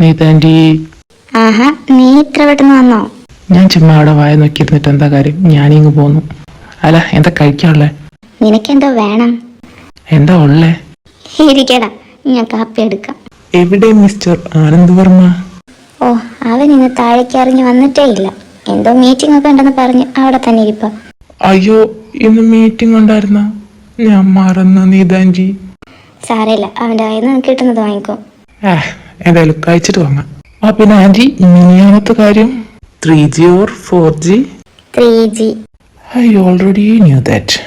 നീതാന്റി ആഹാ നീ ഇത്ര പെട്ടെന്ന് വന്നോ? ഞാൻ ചുമ്മാ അവിടെ വായ നോക്കിയിരുന്നിട്ട് എന്താ കാര്യം? ഞാനിങ്ങ് പോന്നു. അല്ല എന്താ കഴിക്കാനുള്ളേ? നിനക്കെന്തോ വേണം. എന്താ ഉള്ളേ? ഇരിക്കടാ ഞാൻ കാപ്പി എടുക്കാം. എവിടെ മിസ്റ്റർ ആനന്ദ് വർമ്മ? ഓ അവൻ ഇന്ന് താഴേക്ക് ഇറങ്ങി വന്നിട്ടേ ഇല്ല. എന്തോ മീറ്റിംഗ് ഒക്കെ ഉണ്ടെന്ന് പറഞ്ഞ് അവിടെ തന്നെ ഇരിപ്പ. അയ്യോ ഇന്ന് മീറ്റിംഗ് ഉണ്ടായിരുന്ന? ഞാൻ മറന്നു നീതാൻജി സാരമില്ല അവന്റെ കയ്യിൽ നിന്ന് കിട്ടുന്നത് വാങ്ങിക്കോ. ആ എന്തായാലും കഴിച്ചിട്ട് വാങ്ങാം. ആ പിന്നെ ആന്റി മിനിയാമത്തെ കാര്യം? Three G or four G three G I already knew that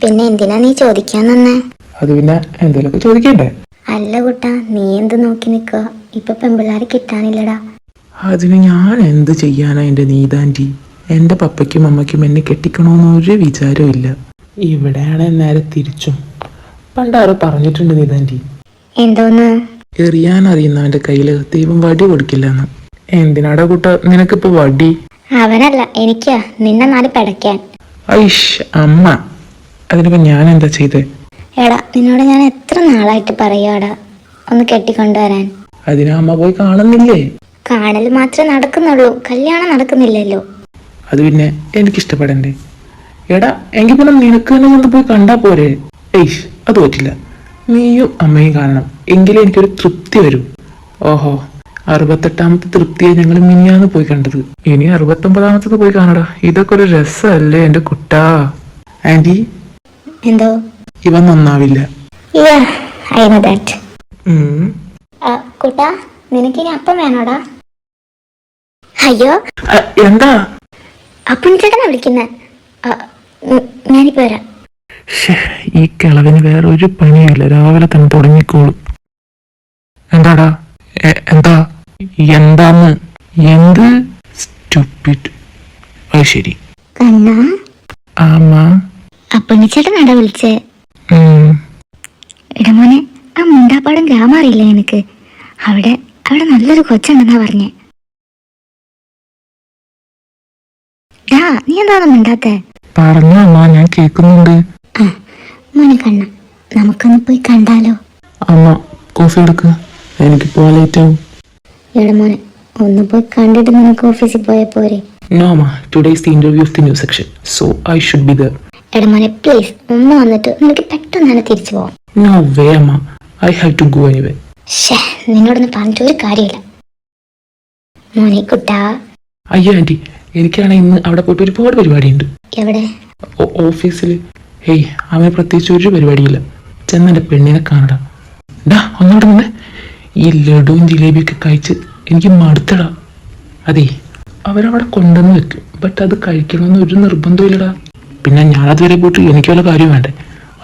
പിന്നെ എന്തിനാ നീ ചോദിക്കാൻ തന്നെ അത് പിന്നെ എന്തെങ്കിലുമൊക്കെ ചോദിക്കണ്ടേ? അല്ല കുട്ടാ നീ എന്ത് നോക്കി നിക്കുക ഇപ്പൊ പെമ്പിള്ളാരെ കിട്ടാനില്ലടാ. അതിന് ഞാൻ എന്ത് ചെയ്യാനാ എന്റെ നീതാന്റി എന്റെ പപ്പയ്ക്കും അമ്മയ്ക്കും എന്നെ കെട്ടിക്കണോന്ന് ഒരു വിചാരവും ഇല്ല. ഇവിടെയാണ് നേരെ തിരിച്ചും? പണ്ടാറ് പറഞ്ഞിട്ടുണ്ട് നീതാന്റി എന്തോന്ന്? എറിയാൻ അറിയുന്നവന്റെ കയ്യിൽ ദൈവം വടി കൊടുക്കില്ലെന്ന്. എന്തിനാടാ കൂട്ട നിനക്കിപ്പോ വടി? അവനല്ല എനിക്ക് നിന്നെ നാല് പടക്കാൻ ഐഷ് അമ്മ അതിനിപ്പോ ഞാൻ എന്താ ചെയ്തേ? എടാ നിന്നോട് ഞാൻ എത്ര നാളായിട്ട് പറയാടാ ഒന്ന് കെട്ടിക്കൊണ്ടുവരാൻ. അതിന് അമ്മ പോയി കാണുന്നില്ലേ? കാണൽ മാത്രമേ നടക്കുന്നുള്ളൂ കല്യാണം നടക്കുന്നില്ലല്ലോ. അത് പിന്നെ എനിക്കിഷ്ടപ്പെടണ്ടേ? എടാ എങ്കിൽ പിന്നെ നിനക്ക് തന്നെ പോയി കണ്ടാ പോരെ. ഐഷ് അത് പറ്റില്ല. നീയും അമ്മയും കാണണം. എങ്കിലേ എനിക്കൊരു തൃപ്തി വരും. ഓഹോ അറുപത്തെട്ടാമത്തെ തൃപ്തിയെ ഞങ്ങൾ മിനിയാന്ന് പോയി കണ്ടത്. ഇനി അറുപത്തൊമ്പതാമത്തത് പോയി കാണടാ. ഇതൊക്കെ ഒരു രസമല്ലേ എന്റെ കുട്ടാ. ആന്റി എന്തോ? ഇവൻ നന്നാവില്ല. അപ്പം വേണോടാ? അയ്യോ. എന്താ? അപ്പം ചേട്ടനാ വിളിക്കുന്നേ. ഞാനിപ്പോ വരാം. ഈ കിളവിന് വേറെ ഒരു പണിയില്ല രാവിലെ തന്നെ തുടങ്ങിക്കോളും. എന്താടാ? എന്താ? എന്താന്ന്? എന്ത്? സ്റ്റുപ്പിഡ്. അത് ശരി. കണ്ണാ? ആമാ. അപ്പണ്ണി ചേട്ടനാടാ വിളിച്ചേ? ഉം. ഇടമോനെ ആ മുണ്ടാപ്പാടം ഗ്രാമം അറിയില്ലേ നിനക്ക്? അവിടെ അവിടെ നല്ലൊരു കൊച്ചുണ്ടെന്നാ പറഞ്ഞേ. ഡാ നീ എന്താണ് മിണ്ടാത്തേ? പറഞ്ഞ അമ്മ ഞാൻ കേൾക്കുന്നുണ്ട്. മോനെ കണ്ണ നമുക്കൊന്ന് പോയി കണ്ടാലോ. അമ്മ കോഫി എടുക്ക്. എനിക്ക് പോകാൻ ലേറ്റ് ആവും ഇടമോനെ ഒന്ന് പോയി കണ്ടിട്ട് നിനക്ക് ഓഫീസിൽ പോരെ. നോ അമ്മ today the interview of the new section so I should be there എടമോനെ please ഒന്ന് വന്നിട്ട് നിനക്ക് പെട്ടെന്ന് തന്നെ തിരിച്ചു പോവാം. നോ വേ അമ്മ I have to go anyway ഷേ നിന്നോടൊന്ന് പറഞ്ഞിട്ട് ഒരു കാര്യമില്ല. മോനെ കുട്ടാ. അയ്യോ എനിക്കാണെങ്കിൽ ഇന്ന് അവിടെ പോയിട്ട് ഒരുപാട് പരിപാടിയുണ്ട്. എവിടെ? ഓഫീസിൽ. ഹേയ് അവന് പ്രത്യേകിച്ച് ഒരു പരിപാടിയില്ല. ചെന്നെ പെണ്ണിനെ കാണടാ. ഡാ ഒന്നോട്ട് നിന്ന്. ഈ ലഡുവും ജിലേബിയൊക്കെ കഴിച്ച് എനിക്ക് മടുത്തടാ. അതെ അവരവിടെ കൊണ്ടുവന്ന് വെക്കും. ബട്ട് അത് കഴിക്കണമെന്ന് ഒരു നിർബന്ധമില്ലടാ പിന്നെ ഞാനതുവരെ പോയിട്ട് എനിക്ക് വല്ല കാര്യം വേണ്ടേ?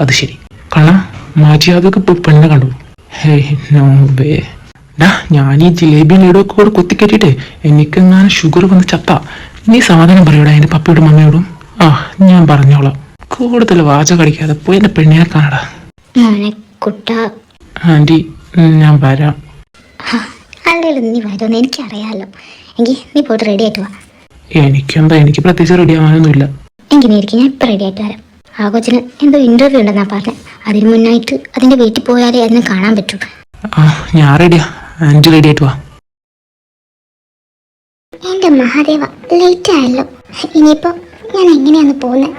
അത് ശരി. കാണാ മാജിയാതൊക്കെ ഇപ്പൊ പെണ്ണെ കണ്ടു. Hey no way. ഡാ ഞാൻ ഈ ജിലേബി ലഡുവൊക്കെ കൂടെ എനിക്ക് എനിക്കെങ്ങാനും ഷുഗർ വന്ന് ചത്ത. നീ സമാധാനം പറയൂടാ എന്റെ പപ്പയോടും മമ്മയോടും ആ ഞാൻ പറഞ്ഞോളാം. കൂടുതൽ വാച കടിക്കാതെ പോയി എന്റെ പെണ്ണിനെ കാണടാ. ആന്റി കുട്ടാ. ആന്റി ഞാൻ വരാം. അല്ലെങ്കിൽ നീ വരുമെന്ന് എനിക്കറിയാമല്ലോ എങ്കിൽ നീ പോയിട്ട് റെഡി ആയിട്ട് വാ. എനിക്കെന്താ? എനിക്ക് പ്രത്യേകിച്ച് റെഡി ആവാനൊന്നുമില്ല. എങ്കിൽ നീ ഇരിക്കും ഞാൻ ഇപ്പം റെഡി ആയിട്ട് വരാം. ആ കൊച്ചിന് എന്തോ ഇന്റർവ്യൂ ഉണ്ടെന്നാ പറഞ്ഞത് അതിന് മുന്നായിട്ട് അതിന്റെ വീട്ടിൽ പോയാലേ അതിനെ കാണാൻ പറ്റൂ. ആ ഞാൻ റെഡിയാ ആന്റി റെഡി ആയിട്ട് വാ. എന്റെ മഹാദേവ ലേറ്റ് ആയല്ലോ. ഇനിയിപ്പോ ഞാൻ എങ്ങനെയാന്ന് പോകുന്നത്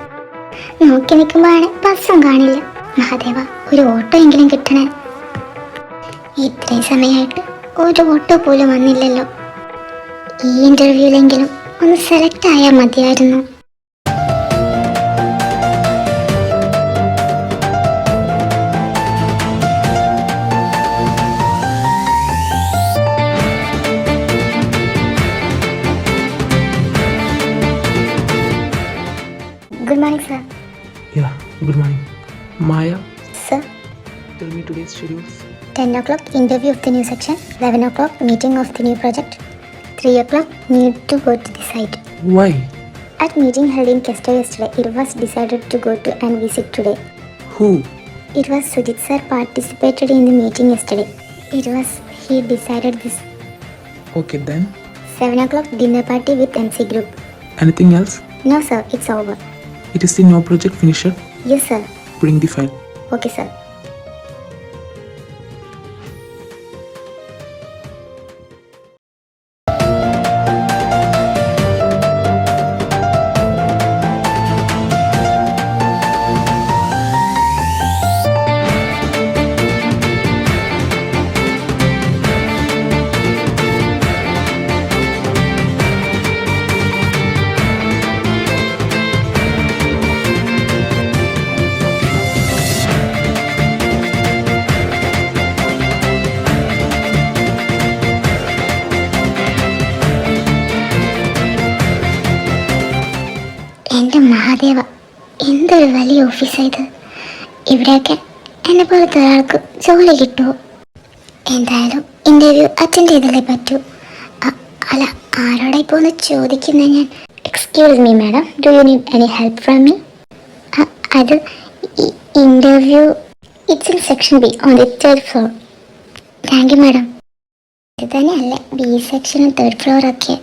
നോക്കി നിൽക്കുമ്പോഴാണ് ബസ്സും കാണില്ല. മഹാദേവ ഒരു ഓട്ടോ എങ്കിലും കിട്ടണേ. ഇത്രയും സമയമായിട്ട് ഒരു വോട്ട് പോലും വന്നില്ലല്ലോ. ഈ ഇന്റർവ്യൂലെങ്കിലും ഒന്ന് സെലക്ട് ആയാൽ മതിയായിരുന്നു. Good morning sir ya good morning Maya sir tell me today's schedules 10 o'clock interview of the new section, 11 o'clock meeting of the new project, 3 o'clock need to go to the site. Why? At meeting held in Kesto yesterday, it was decided to go to and visit today. Who? It was Sujit sir participated in the meeting yesterday. It was he decided this. Okay then. 7 o'clock dinner party with MC group. Anything else? No sir, it's over. It is the new project finished? Yes sir. Bring the file. Okay sir. Mahadeva എന്തൊരു വലിയ ഓഫീസാ ഇത്. ഇവിടെയൊക്കെ എന്നെ പോലത്തെ ഒരാൾക്ക് ജോലി കിട്ടുമോ? എന്തായാലും ഇന്റർവ്യൂ അറ്റൻഡ് ചെയ്തല്ലേ പറ്റൂ. അല്ല ആരോടെ ഇപ്പോൾ ഒന്ന് ചോദിക്കുന്നത് ഞാൻ? Excuse me madam do you need any help from me അത് interview it's in section B on the third floor thank you madam ഇത് തന്നെയല്ലേ ബി സെക്ഷനും തേർഡ് ഫ്ലോറൊക്കെ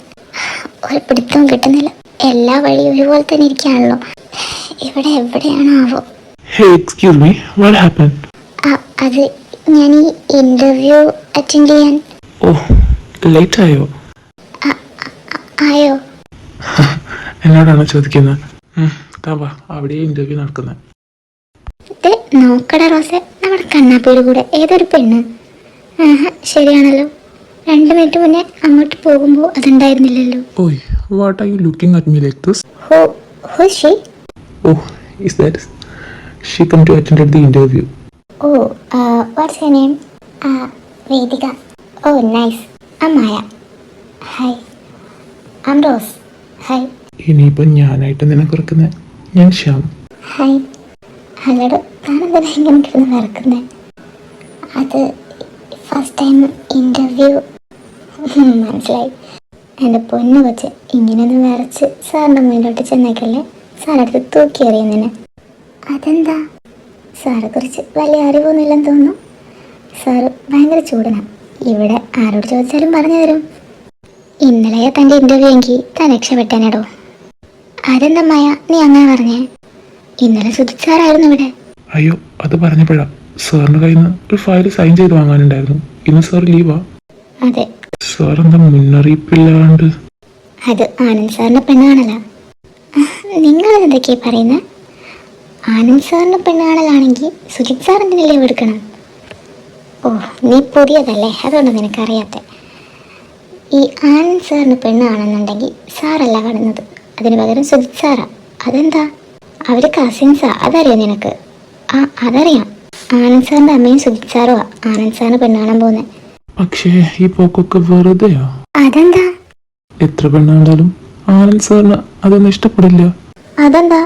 ഒരു പിടുത്തവും കിട്ടുന്നില്ല. എല്ലാ വഴിയും ഒരുപോലെ തന്നെ ഇരിക്കുകയാണല്ലോ. ഇവിടെ എവിടെയാണാവോ hey excuse me what happen അത് ഞാൻ ഈ ഇന്റർവ്യൂ അറ്റൻഡ് ചെയ്യാൻ ഓ ലേറ്റ് ആയോ? ആയോ? എന്നോടാണ് ചോദിക്കുന്നത്. അവിടെ ഇന്റർവ്യൂ നടക്കുന്നത് നോക്കട റോസെ നമ്മുടെ കണ്ണാപ്പിയുടെ കൂടെ ഏതൊരു പെണ്ണ്? ശരിയാണല്ലോ. രണ്ട് മിനിറ്റ് മുന്നേ അങ്ങോട്ട് പോകുമ്പോൾ അതുണ്ടായിരുന്നില്ലല്ലോ. ഓയ് what are you looking at me like this ഹോ ഹോ she oh is that she come to attend the interview oh what's your name ah Vedika oh nice അമ്മായ hi am Rose hi ഇനിയിപ്പം ഞാനായിട്ട് നിന്നെ കുറക്കുന്നത് ഞാൻ ശ്യാം. ഹായ് അല്ലടോ താനെന്താ ഭയങ്കര കിടന്ന് വിറക്കുന്നേ അത് ഫസ്റ്റ് ടൈം ഇന്റർവ്യൂ മനസ്സിലായി. എന്റെ പൊന്നു വെച്ച് ഇങ്ങനെയൊന്ന് വരച്ച് സാറിന്റെ മുന്നിലോട്ട് ചെന്നേക്കല്ലേ? സാറടുത്ത് തൂക്കി എറിയുന്നതിന്. അതെന്താ? സാറെ കുറിച്ച് വലിയ അറിവൊന്നുമില്ലെന്ന് തോന്നുന്നു. സാറ് ഭയങ്കര ചൂടനാണ് ഇവിടെ ആരോട് ചോദിച്ചാലും പറഞ്ഞു തരും. ഇന്നലെയോ തന്റെ ഇന്റർവ്യൂ എങ്കിൽ താൻ രക്ഷപ്പെട്ടേനടോ അതെന്താ മായ നീ അങ്ങനെ പറഞ്ഞേ? ഇന്നലെ സുധിച്ചാറായിരുന്നു ഇവിടെ. അയ്യോ അത് പറഞ്ഞപ്പോഴാ. സാറിന്റെ കയ്യിൽ നിന്ന് ഒരു ഫയൽ സൈൻ ചെയ്ത് വാങ്ങാനുണ്ടായിരുന്നു. ഇന്ന് സാർ ലീവാ അതെ സാർ എന്താ മുന്നറിയിപ്പില്ലാണ്ട്. അത് ആനന്ദ് സാറിന്റെ പെണ്ണാണല്ലോ. നിങ്ങൾ എന്തൊക്കെയാ പറയുന്നത് ആനന്ദ് സാറിന്റെ പെണ്ണാണലാണെങ്കിൽ സുജിത് സാറിന്റെ എന്തിനല്ലേ എടുക്കണം? ഓ നീ പുതിയതല്ലേ? അതുകൊണ്ട് നിനക്കറിയാത്ത. ഈ ആനന്ദ് സാറിന് പെണ്ണാണെന്നുണ്ടെങ്കിൽ സാറല്ല കാണുന്നത്. അതിന് പകരം സുജിത് സാറാ. അതെന്താ? അവർ കസിൻസാ. അതറിയോ നിനക്ക്? ആ അതറിയാം. ആനന്ദ് സാറിന്റെ അമ്മയും സുജിത് സാറുമാ ആനന്ദ് സാറിന് പെണ്ണാണാൻ പോകുന്നത് പക്ഷേ ഈ പോക്കൊക്കെ വെറുതെയോ? അതെന്താ? എത്ര പെണ്ണാണ്ടാലും ആനന്ദ് സാറിന് അതൊന്നും ഇഷ്ടപ്പെടില്ല. അതെന്താ?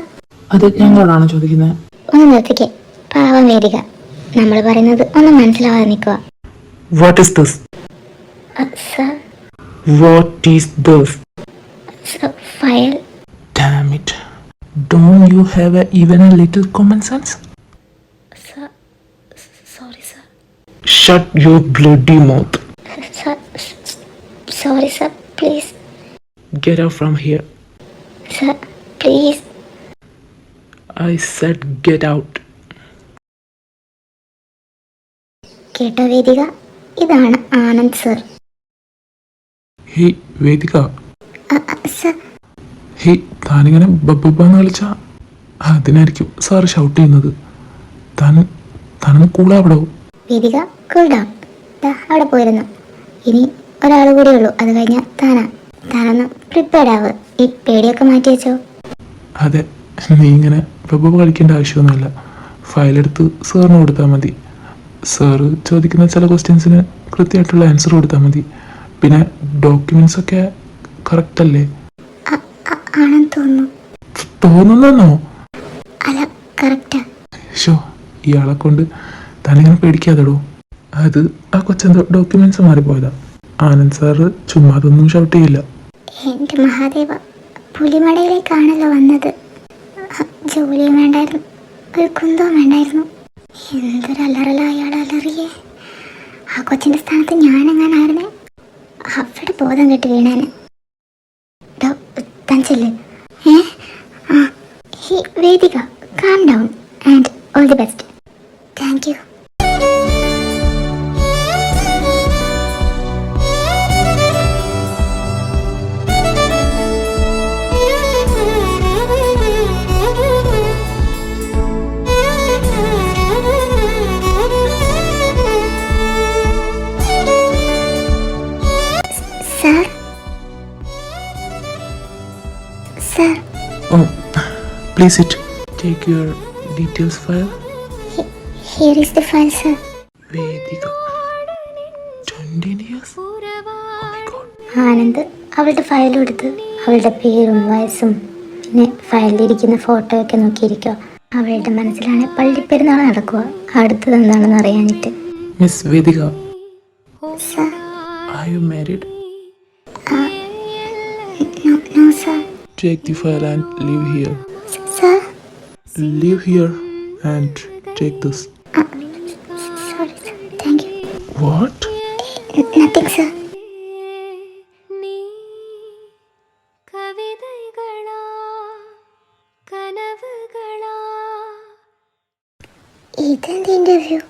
അത് ഞങ്ങളോടാണ് ചോദിക്കുന്നത് ഒന്ന് നിർത്തിക്കേ. പാവം വേദിക. നമ്മൾ പറയുന്നത് ഒന്ന് മനസ്സിലാവാതെ നിൽക്കുക what is this sir what is this sir file. Dammit don't you have a even a little common common sense? Sir sorry sir Shut your bloody mouth sorry sir please get out from here sir please I said get out കേട്ടോ വേദിക ഇതാണ് Anand sir. Hey Vedika. Sir hey താനിങ്ങനെ ബബ്ബന്ന് കളിച്ച അതിനായിരിക്കും sir shout ചെയ്യുന്നത്. താൻ താനൊന്ന് കൂളാവിടോ വേദിക cool down ദാ അവിടെ പോയിരുന്നു. ഇനി ഒരാൾ കൂടെ ഉള്ളൂ. അത് കഴിഞ്ഞാൽ താനാ. താനൊന്ന് പ്രിപ്പയർഡ് ആവ്. ഈ പേടിയൊക്കെ മാറ്റി വെച്ചോ. അതെ നീ ഇങ്ങനെ വെബ് കളിക്കേണ്ട ആവശ്യമൊന്നുമില്ല. ഫയലെടുത്ത് സാറിന് കൊടുത്താൽ മതി. സാറ് ചോദിക്കുന്ന ചില ക്വസ്റ്റ്യൻസിന് കൃത്യമായിട്ടുള്ള ആൻസർ കൊടുത്താൽ മതി. പിന്നെ ഡോക്യുമെന്റ്സ് ഒക്കെ കറക്റ്റ് അല്ലേ? ആണെന്ന് തോന്നുന്നു. തോന്നുന്നോ അല്ല കറക്റ്റാ ഷോ ഇയാളെ കൊണ്ട് താനിങ്ങനെ പേടിക്കാതെടോ. അത് ആ കൊച്ചെന്തോ ഡോക്യുമെന്റ്സ് മാറിപ്പോയതാ. ആനന്ദ് സാറ് ചുമ്മാ അതൊന്നും ഷൗട്ട് ചെയ്യില്ല എന്റെ മഹാദേവ പുലിമടയിലേക്കാണല്ലോ വന്നത്. ജോലിയും വേണ്ടായിരുന്നു ഒരു കുന്തവും വേണ്ടായിരുന്നു. എന്തൊരു അലറിയേ. ആ കൊച്ചിന്റെ സ്ഥാനത്ത് ഞാനെങ്ങാനായിരുന്നേ? അവിടെ ബോധം കെട്ട് വീണാന്. താൻ ചെല്ല് ഏ? Vedika calm down and all the best please it take your details file here is the file sir Vedika twenty years Anand അവളുടെ ഫയൽ എടുത്ത് അവളുടെ പേരും വയസ്സും പിന്നെ ഫയലിലിരിക്കുന്ന ഫോട്ടോ ഒക്കെ നോക്കിയിരിക്കുക. അവളുടെ മനസ്സിലാണ് പള്ളിപ്പെരുന്നാൾ നടക്കുക. അടുത്തത് എന്താണെന്ന് അറിയാനിട്ട്. Miss Vedika sir are you married no sir take the file and leave here leave here and take this. Sorry sir sir. You what nothing sir നീ ഇതെന്ത് ഇന്റർവ്യൂ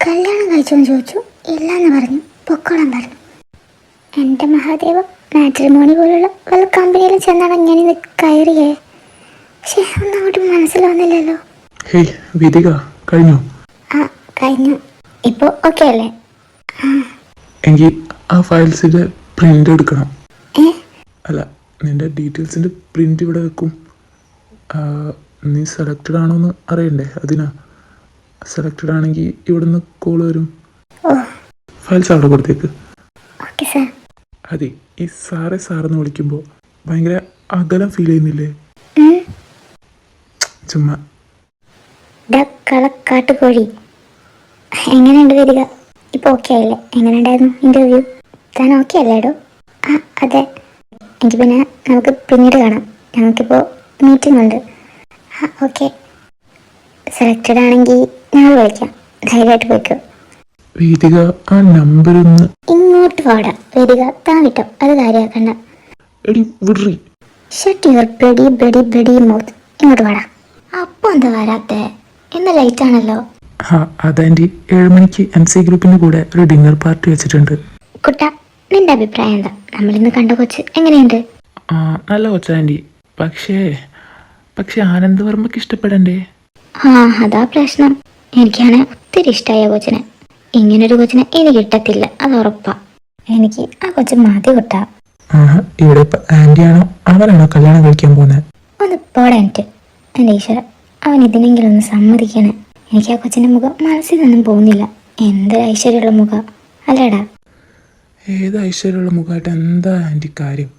കല്യാണം കഴിച്ചോന്ന് ചോദിച്ചു. ഇല്ലാന്ന് പറഞ്ഞു. പൊക്കോളം പറഞ്ഞു. എന്റെ മഹാദേവ മാട്രിമോണി പോലുള്ള വല്ല കമ്പനിയിൽ ചെന്നാണ് ഞാൻ ഇത് കയറിയേ. പക്ഷെ ഒന്നും അങ്ങോട്ട് മനസ്സിലാവുന്നില്ലല്ലോ. ഹേയ് വിധിക കഴിഞ്ഞോ? ആ കഴിഞ്ഞു. ഇപ്പോൾ ഓക്കെ അല്ലേ? എങ്കിൽ ആ ഫയൽസിന്റെ പ്രിന്റ് എടുക്കണം. ഏ? അല്ല നിന്റെ ഡീറ്റെയിൽസിന്റെ പ്രിന്റ് ഇവിടെ വെക്കും. നീ സെലക്റ്റഡ് ആണോന്ന് അറിയണ്ടേ? അതിനാ. സെലക്റ്റഡ് ആണെങ്കിൽ ഇവിടുന്ന് കോൾ വരും. ഫയൽസ് അവിടെ കൊടുത്തേക്ക്. അതെ ഈ സാറെ സാറെന്ന് വിളിക്കുമ്പോൾ ഭയങ്കര അകലം ഫീൽ ചെയ്യുന്നില്ലേ? ചുമ്മാ. കളക്കാട്ടുകോഴി. എങ്ങനെയുണ്ട് വരിക? ഇപ്പോൾ ഓക്കെ ആയില്ലേ? എങ്ങനെ ഉണ്ടായിരുന്നു ഇന്റർവ്യൂ താൻ ഓക്കെ അല്ലേടോ ആ അതെ. എനിക്ക് പിന്നെ നമുക്ക് പിന്നീട് കാണാം. ഞങ്ങൾക്കിപ്പോൾ മീറ്റിംഗ് ഉണ്ട്. ആ ഓക്കെ സെലക്റ്റഡ് ആണെങ്കിൽ ഞങ്ങൾ വിളിക്കാം. ധൈര്യമായിട്ട് പോയിക്കോ. വേദിക ആ നമ്പർ ഒന്ന്. ഇങ്ങോട്ട് വാടാ. വേദിക താൻ കിട്ടോ അത് കാര്യമാക്കണ്ട. എടി വിടറി. Shut your bloody bloody bloody mouth ഇങ്ങോട്ട് വാടാ. അപ്പോൾ എന്താ വരാത്തേ? ഇന്ന് ലൈറ്റ് ആണല്ലോ. ആ അതാന്റി ഏഴ് മണിക്ക് എം സി ഗ്രൂപ്പിന്റെ കൂടെ ഒരു ഡിന്നർ പാർട്ടി വെച്ചിട്ടുണ്ട്. കുട്ട നിന്റെ അഭിപ്രായം എന്താ? നമ്മളിന്ന് കണ്ട കൊച്ച് എങ്ങനെയുണ്ട്? ആ നല്ല കൊച്ചാന്റി പക്ഷേ പക്ഷേ ആനന്ദവർമ്മക്ക് ഇഷ്ടപ്പെടണ്ടേ? ആ അതാ പ്രശ്നം. എനിക്കാണ് ഒത്തിരി ഇഷ്ടമായ കൊച്ചിനെ. ഇങ്ങനൊരു കൊച്ചിനെ എനിക്ക് കിട്ടത്തില്ല അത് ഉറപ്പാ. എനിക്ക് ആ കൊച്ചു മതി കുട്ടാ. ഇവിടെ ഇപ്പം ആന്റിയാണോ അവനാണോ കല്യാണം കഴിക്കാൻ പോകുന്നത് ഒന്ന് പോടാ എനിക്ക്. എന്റെ ഈശ്വര അവൻ ഇതിനെങ്കിലും ഒന്ന് സമ്മതിക്കണേ. എനിക്ക് ആ കൊച്ചിന്റെ മുഖം മനസ്സിൽ നിന്നും പോകുന്നില്ല. എന്തൊരു ഐശ്വര്യമുള്ള മുഖം. അല്ലേടാ. ഏത് ഐശ്വര്യമുള്ള മുഖമായിട്ട് എന്താ ആന്റി കാര്യം?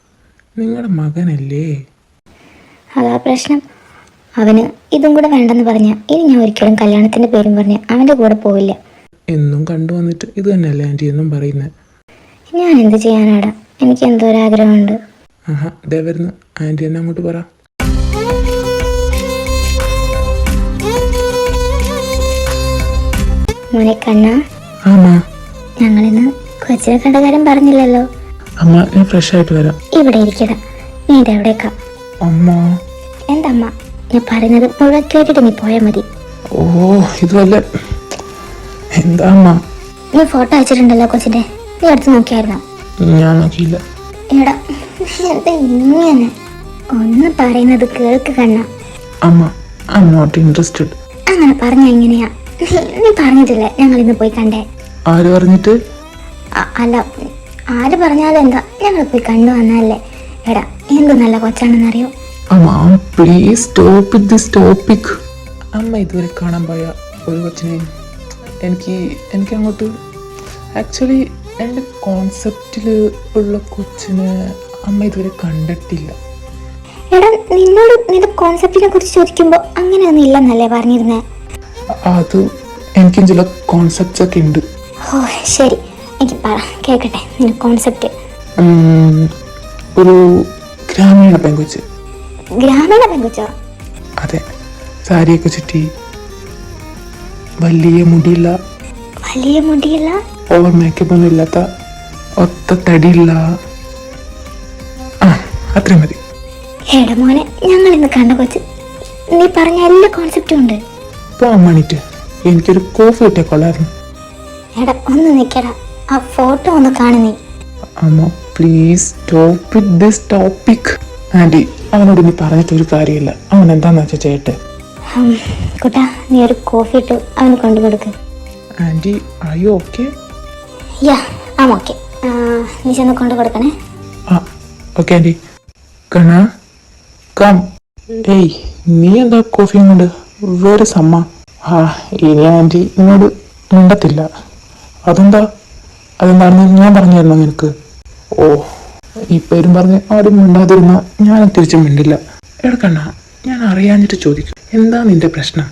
നിങ്ങളുടെ മകനല്ലേ? അതാ പ്രശ്നം. അവന് ഇതും കൂടെ വേണ്ടെന്ന് പറഞ്ഞ ഇനി ഞാൻ ഒരിക്കലും കല്യാണത്തിന്റെ പേരും പറഞ്ഞ് അവന്റെ കൂടെ പോവില്ല. എന്നും കണ്ടു വന്നിട്ട് ഇത് തന്നെയല്ലേ ആന്റി എന്നും പറയുന്നത് ഞാൻ എന്ത് ചെയ്യാനാടാ? എനിക്ക് എന്തോ ഒരു ആഗ്രഹമുണ്ട്. ആഹാ ദേ വരുന്നു. ആന്റി എന്നെ അങ്ങോട്ട് പറ. മോനെ കണ്ണ. ആമാ. ഞങ്ങളിന്ന് കൊച്ചിനെ കണ്ട കാര്യം പറഞ്ഞില്ലല്ലോ. അമ്മ ഞാൻ ഫ്രഷ് ആയിട്ട് വരാം. ഇവിടെ ഇരിക്കട. നീ ഇത് എവിടേക്കാ അമ്മ. എന്റെ അമ്മ ഞാൻ പറയുന്നത് മുഴുവൻ കേട്ടിട്ട് നീ പോയാ മതി. ഓ ഇത് വല്ല എന്താ അമ്മ? നീ ഫോട്ടോ അയച്ചിട്ടുണ്ടല്ലോ കൊച്ചിന്റെ. നീ എടുത്ത് നോക്കിയായിരുന്നോ? ഞാൻ നോക്കിയില്ല. എടാ എന്താ ഇങ്ങനെ? ഒന്ന് പറയുന്നത് കേൾക്ക് കണ്ണ. അമ്മ ഐ എം നോട്ട് ഇൻട്രസ്റ്റഡ് അങ്ങനെ പറഞ്ഞ എങ്ങനെയാ? നീ- പറഞ്ഞിട്ടില്ലേ. ഞങ്ങൾ ഇന്ന് പോയി കണ്ടേ. ആര് പറഞ്ഞിട്ട്? അല്ല ആര് പറഞ്ഞാലും എന്താ? ഞങ്ങൾ പോയി കണ്ടു വന്നല്ലേ എടാ എന്ത് നല്ല കൊച്ചാണെന്നറിയോ? അമ്മ പ്ലീസ് സ്റ്റോപ്പ് ദിസ് ടോപ്പിക് അമ്മ ഇതുവരെ കാണാൻ പോയ ഒരു കൊച്ചിനെ എനിക്ക് എനിക്ക് അങ്ങോട്ട് ആക്ച്വലി എന്റെ കോൺസെപ്റ്റിൽ ഉള്ള കൊച്ചിനെ അമ്മ ഇതുവരെ കണ്ടിട്ടില്ല. എടാ നിന്നോട് നിന്റെ കോൺസെപ്റ്റിനെ കുറിച്ച് ചോദിക്കുമ്പോൾ അങ്ങനെയൊന്നും ഇല്ലെന്നല്ലേ പറഞ്ഞിരുന്നേ? അത് എനിക്കും ചില കോൺസെപ്റ്റ്സ് ഒക്കെ ഉണ്ട്. ഓ ശരി. എനിക്ക് പറ കേൾക്കട്ടെ നിന്റെ കോൺസെപ്റ്റ് ഒരു ഗ്രാമീണ പെങ്കുച്ച്. ഗ്രാമീണ പെങ്കുച്ചോ? അതെ സാരിയൊക്കെ ചുറ്റി വലിയ മുടിയില്ല വലിയ മുടിയില്ല ഓവർ മേക്കപ്പ് ഒന്നും ഇല്ലാത്ത ഒത്ത തടിയില്ല ആ അത്രയും മതി. എടാ മോനെ ഞങ്ങൾ ഇന്ന് കണ്ട കൊച്ച് നീ പറഞ്ഞ എല്ലാ കോൺസെപ്റ്റും ഉണ്ട്. പോകാൻ വേണ്ടിയിട്ട് എനിക്കൊരു കോഫി കിട്ടിയ കൊള്ളായിരുന്നു എടാ ഒന്ന് ആ ഫോട്ടോ ഒന്ന് അമ്മ please stop with this topic aunty അവനോട് ഇനി പറഞ്ഞിട്ട് ഒരു കാര്യമില്ല. അവൻ എന്താന്ന് വെച്ചാൽ ചെയ്യട്ടെ? കുട്ടാ നീ ഒരു കോഫി ഇട്ട്. അവന് കൊണ്ടു കൊടുക്ക്. ആന്റി അയ്യോ ഓക്കെ യാ ആ ഓക്കെ നീ ചെന്ന് കൊണ്ടു കൊടുക്കണേ. ആ ഓക്കെ ആന്റി കണ കം ഏയ് നീ എന്താ കോഫിയും കൊണ്ട് വേറെ സമ്മ. ആ ഇനി ആന്റി എന്നോട് മിണ്ടത്തില്ല. അതെന്താ? അതെന്താണെന്ന് ഞാൻ പറഞ്ഞു തരണം നിനക്ക്? ഓ ഈ പേരും പറഞ്ഞ് ആരും മിണ്ടാതിരുന്ന ഞാൻ തിരിച്ചും മിണ്ടില്ല. എടക്കണ്ണ ഞാൻ അറിയാഞ്ഞിട്ട് ചോദിക്കും. എന്താ നിന്റെ പ്രശ്നം?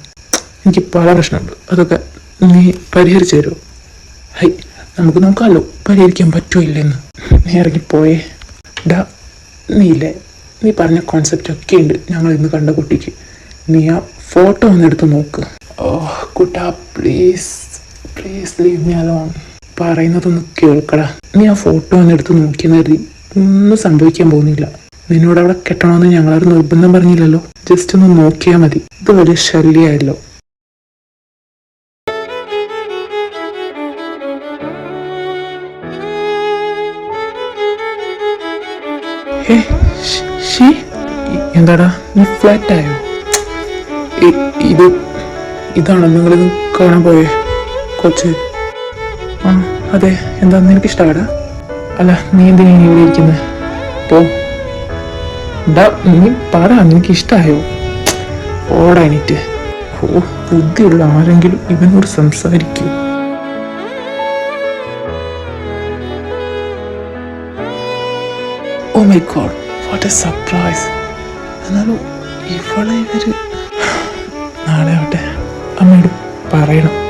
എനിക്ക് പല പ്രശ്നമുണ്ട്. അതൊക്കെ നീ പരിഹരിച്ചു തരുമോ ഹൈ നമുക്ക് നോക്കാമല്ലോ പരിഹരിക്കാൻ പറ്റുമോ ഇല്ലെന്ന് നീ ഇറങ്ങിപ്പോയേ ഡാ നീ ഇല്ലേ? നീ പറഞ്ഞ കോൺസെപ്റ്റ് ഒക്കെ ഉണ്ട് ഞങ്ങൾ ഇന്ന് കണ്ട കുട്ടിക്ക്. നീ ആ ഫോട്ടോ ഒന്ന് എടുത്ത് നോക്ക്. ഓ കുട്ടാ please please leave me alone പറയുന്നതൊന്ന് കേൾക്കടാ. നീ ആ ഫോട്ടോ ഒന്ന് എടുത്ത് നോക്കിയെന്ന് കരുതി. ഒന്നും സംഭവിക്കാൻ പോകുന്നില്ല. നിന്നോട് അവിടെ കെട്ടണമെന്ന് ഞങ്ങളൊരു നിർബന്ധം പറഞ്ഞില്ലല്ലോ. ജസ്റ്റ് ഒന്ന് നോക്കിയാൽ മതി. ഇത് വലിയ ശല്യമായല്ലോ എന്താടാ? നീ ഫ്ലാറ്റ് ആയോ? ഇത് ഇതാണോ നിങ്ങളിത് കാണാൻ പോയേ കൊച്ച്. ആ അതെ. എന്താ നിനക്ക് ഇഷ്ടമാടാ അല്ല നീ എന്തിനാ ഇവിടെ ഇരിക്കുന്നത് പോ. നീ പറ നിനക്ക് ഇഷ്ടമായോ ഓടാ എനിക്ക് ഓ ബുദ്ധിയുള്ള ആരെങ്കിലും ഇവനോട് സംസാരിക്കൂ. ഓ my god what a surprise എന്നാലും ഇവളെ ഇവർ നാളെ ആവട്ടെ. അമ്മയോട് പറയണം.